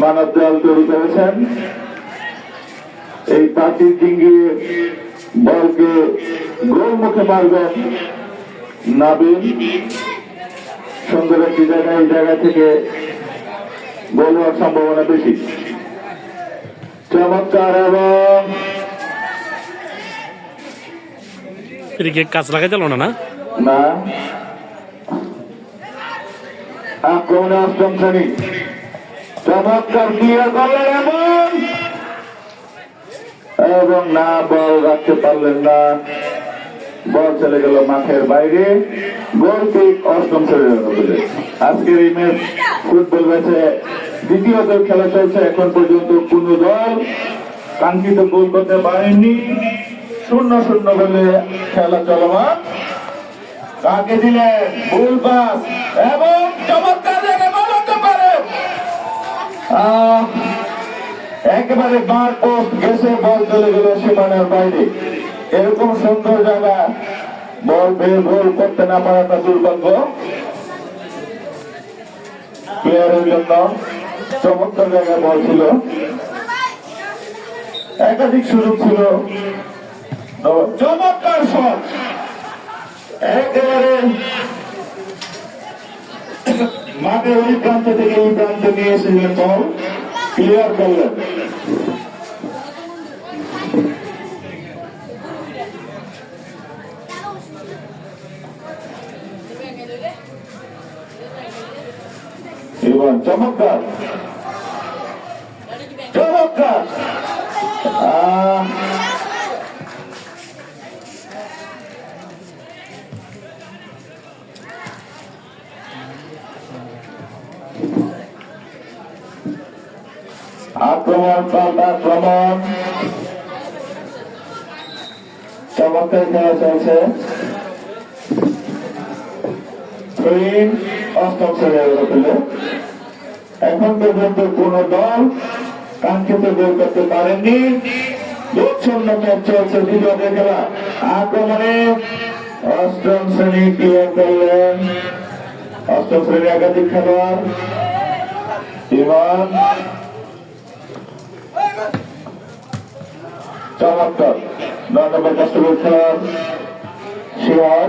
মানব দেওয়াল তৈরি করেছেন। এই পাখির ডিঙ্গিয়ে বলকে গোল মুখে মারবেন নাবিল। সুন্দর একটি জায়গা এই জায়গা থেকে গোল হওয়ার সম্ভাবনা বেশি। চমৎকার এবং এদিকে কাজ লাগাই দিল না না? না। আক্রমণে অষ্টম শ্রেণি। চমৎকার ক্লিয়ার করলেন এমন। এবং না বল রাখতে পারলেন না। বল চলে গেল মাঠের বাইরে। গোল অষ্টম শ্রেণির আজকের এই ম্যাচ ফুটবল ম্যাচে দ্বিতীয় দল খেলা চলছে। এখন পর্যন্ত কোন দল কাঙ্ক্ষিত গোল করতে পারেনি। শূন্য শূন্য বলে খেলা চলমান। কাকে দিলেন? ভুল পাস এবং চমৎকার একেবারে বার পোস্ট গেছে বল চলে গেল সীমানার বাইরে। এরকম সুন্দর জায়গা বল বের গোল করতে না পারাটা দুর্ভাগ্য। প্লেয়ারের জন্য চমৎকার জায়গায় বল ছিল। একাধিক সুযোগ ছিল। চমৎকার শট। একেবারে মাঠের ওই প্রান্ত থেকে এই প্রান্তে নিয়ে এসেছিলেন বল ক্লিয়ার করলেন। এবার চমৎকার। আক্রমণ আক্রমণ। চমৎকার খেলা চলছে। অষ্টম শ্রেণির পেলে এখন পর্যন্ত কোন দল কাঙ্ক্ষিত গোল করতে পারেননি। দুচ্ছন্ন ম্যাচ চলছে দ্বিতীয় খেলা। আক্রমণে অষ্টম শ্রেণি ক্লিয়ার করলেন অষ্টম শ্রেণি একাধিক খেলোয়াড়। চমৎকার। নয় নম্বর খেলার শিহার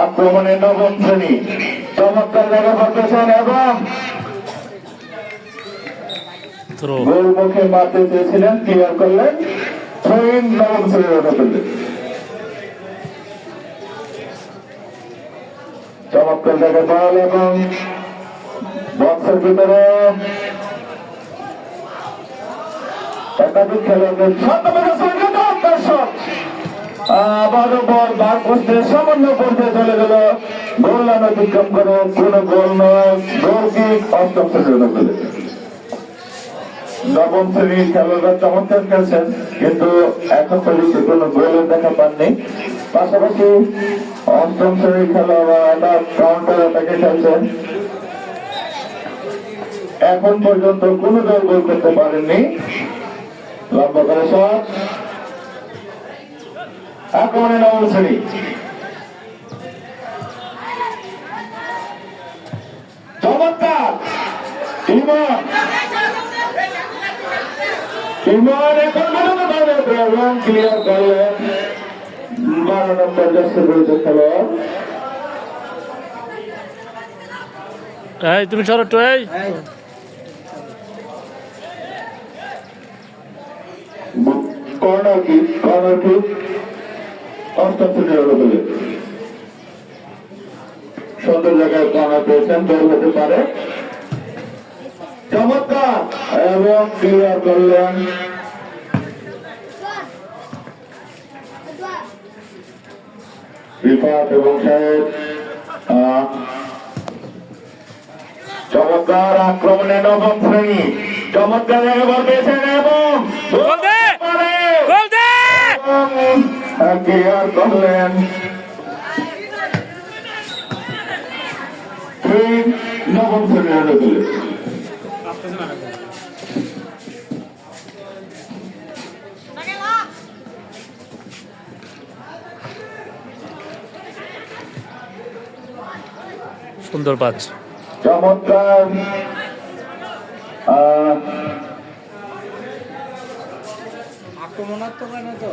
আক্রমণে নবম শ্রেণি। চমৎকার জায়গা করতেছেন এবং থ্রো গোল মুখে মারতে চেয়েছিলেন ক্লিয়ার করলেন। থ্রোইন নবম শ্রেণির ওঠা চমৎকার জায়গা পাল এবং বক্সের ভিতরে। একাধিক খেলোয়াড়দের আবারও বল বার পোস্টে সামান্য পর্যায়ে চলে গেল। গোল অতিক্রম করে কোন গোল নয়। গোল কিক অষ্টম শ্রেণির নবম শ্রেণির খেলোয়াড়রা চমৎকার খেলছেন, কিন্তু এখন পর্যন্ত কোন গোলের দেখা পাননি। পাশাপাশি অষ্টম শ্রেণির খেলোয়াড়রা কাউন্টার অ্যাটাকে খেলছেন। এখন পর্যন্ত কোন দল গোল করতে পারেননি। লম্বা করে শট আক্রমণে নবম শ্রেণি। চমৎকার! ইমান ইমান এখন পর্যন্ত দলের ক্লিয়ার করলেন বারো নম্বর জ্যেষ্ঠ বিরুদ্ধে খেলোয়াড় এই তুমি সর এই। কর্নার কি? কর্নার কি? অষ্টম শ্রেণির হলো বলে সুন্দর জায়গায় কর্নার পেয়েছেন দল হতে পারে। চমৎকার। এবং ক্লিয়ার করলেন রিফাত এবং সাহেব চমৎকার আক্রমণে নবম শ্রেণি। চমৎকার পেয়েছেন এবং ক্লিয়ার করলেন। নবম শ্রেণির সুন্দর পাঁচ। চমৎকার। আক্রমণাত্মক না তো?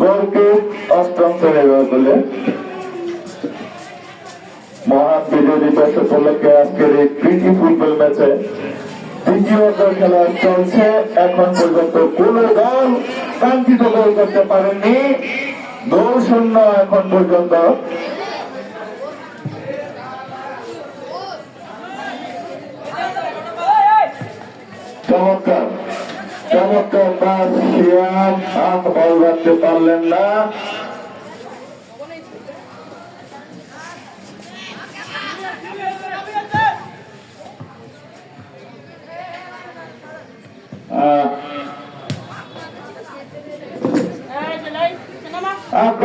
গোলকিপ অষ্টম শ্রেণির বলে বিজয় দিবস উপলক্ষে আজকের এই প্রীতি ফুটবল ম্যাচে দ্বিতীয় খেলা চলছে। এখন পর্যন্ত কোন দল কাঙ্ক্ষিত গোল করতে পারেননি। গোল শূন্য এখন পর্যন্ত। চমৎকার। চমৎকার পাস শিয়াম আম বল রাখতে পারলেন না।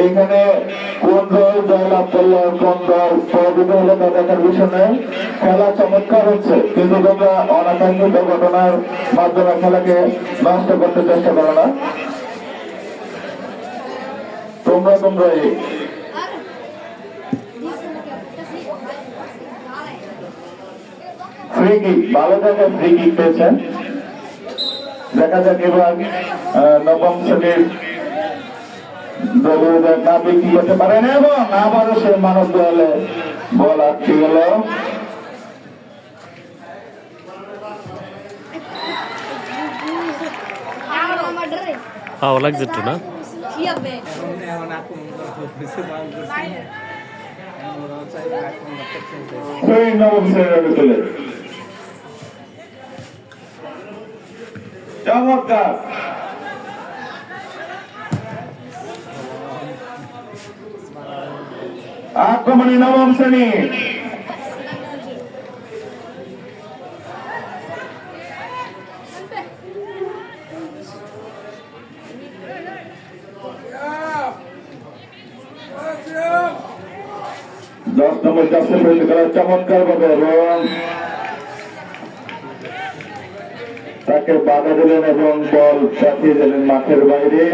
এইখানে কোন দল জয়লাভ করল? কোন দল পরাজিত দেখার বিষয় খেলা চমৎকার হচ্ছে। কিন্তু তোমরা অনাকাঙ্ক্ষিত ঘটনার মাধ্যমে খেলাকে নষ্ট করতে চেষ্টা করো না। তোমরা তোমরা ফ্রি কিক ভালো থাকে ফ্রি কিক পেয়েছেন। দেখা যাক এবার নবম শ্রেণির না বিক্রি করতে পারেন এবং আবারও সে মানব দলে বল আটকে গেল। লাগছে একটু না? আক্রমণ করা চমৎকার আক্রমণী নবম শ্রেণি। দশ নম্বর খেলা চমৎকার ভাবে এবং তাকে বাধা দিলেন এবং বল পাঠিয়ে দিলেন মাঠের বাইরে।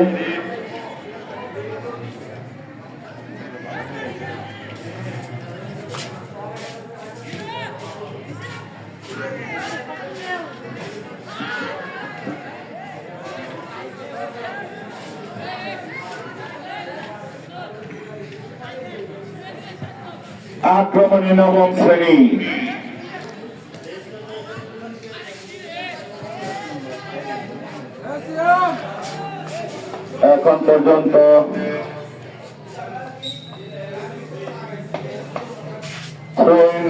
আক্রমণী নবম শ্রেণি। পর্যন্ত।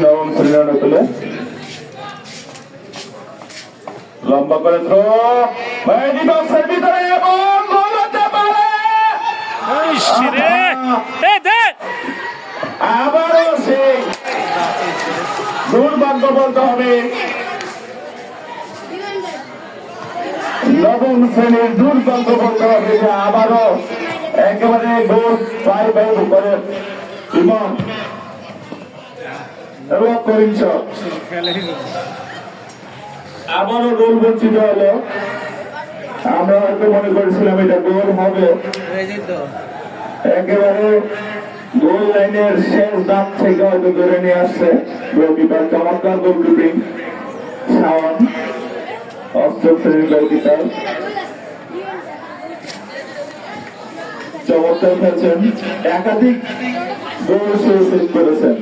নবম তুলে লম্বা করে থ্রো মেহেদি বক্সের ভিতরে এবং গোল হতে পারে। ইস রে! এ দে! আবারও সেই দুর্ভাগ্য বলতে হবে। নবম শ্রেণির বলতে হবে আবারও একেবারে গোল পাই পাই করে ইমন এবং করিম আবারও গোল বঞ্চিত হলো। আমরা হয়তো মনে করেছিলাম এটা গোল হবে। একেবারে গোল লাইনের শেষ দাগ থেকে হয়তো ধরে নিয়ে আসছে। গোলকিপার চমৎকার গোলকিপিং। শাওন অষ্টম শ্রেণির চমৎকার খেলছেন। একাধিক গোল করেছেন।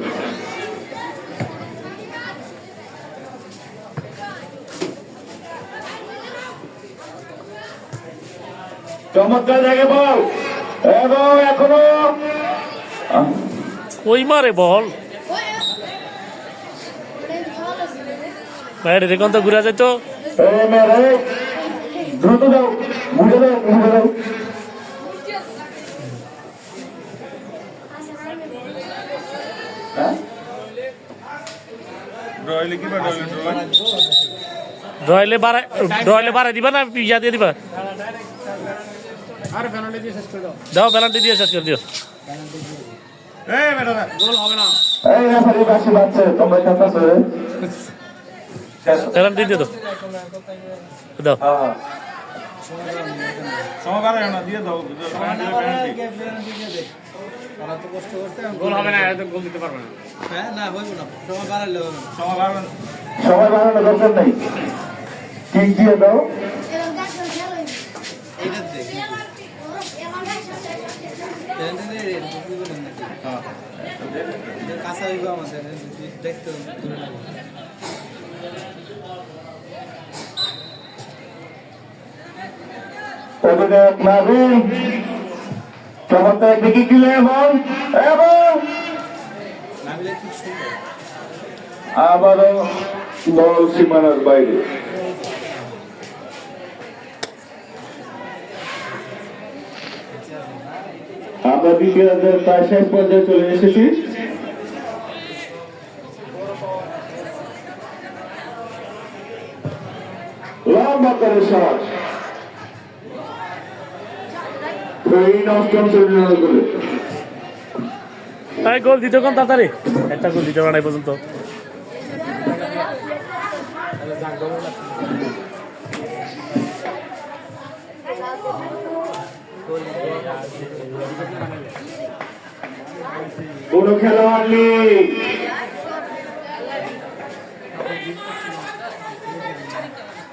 চমৎকার জায়গায় বল। এবং এখনও ওই মারে বল? বাইরে দেখুন তো ঘুরে যেত দ্রুত দাও বুঝে দাও হ্যাঁ ড্রয়লে ড্রয়লে ড্রয়লে বাড়াই দিবা না ইয়া দিয়ে দিবা আর পেনাল্টি দিয়ে শেষ করে দাও দাও পেনাল্টি দিয়ে শেষ করে দিও এই বেটা গোল হবে না এই রেফারি বাসি বাজছে তোমরা খেলতেছো রে পেনাল্টি দিয়ে দাও দাও। হ্যাঁ সময় বাড়ায় না দিয়ে দাও পেনাল্টি ওরা তো কষ্ট করছে গোল হবে না একদম গোল দিতে পারবে না হ্যাঁ। না হইব না সময় বাড়ালে হবে না সময় বাড়াবে না সবাই বানানো দরকার নেই কিক দিয়ে দাও কাঁচা দেখতে অধিনায়ক নাবিল চমৎকার দিকে এবং এবং আবারও বল সীমানার বাইরে। আমরা দ্বিতীয়ার্ধের প্রায় শেষ পর্যায়ে চলে এসেছি। লম্বা করে এই অষ্টম শ্রেণির গোলে তাই গোল দিতে কোন তাড়াতাড়ি? একটা গোল দিতে পারে পর্যন্ত। কোনো খেলোয়াড় নেই।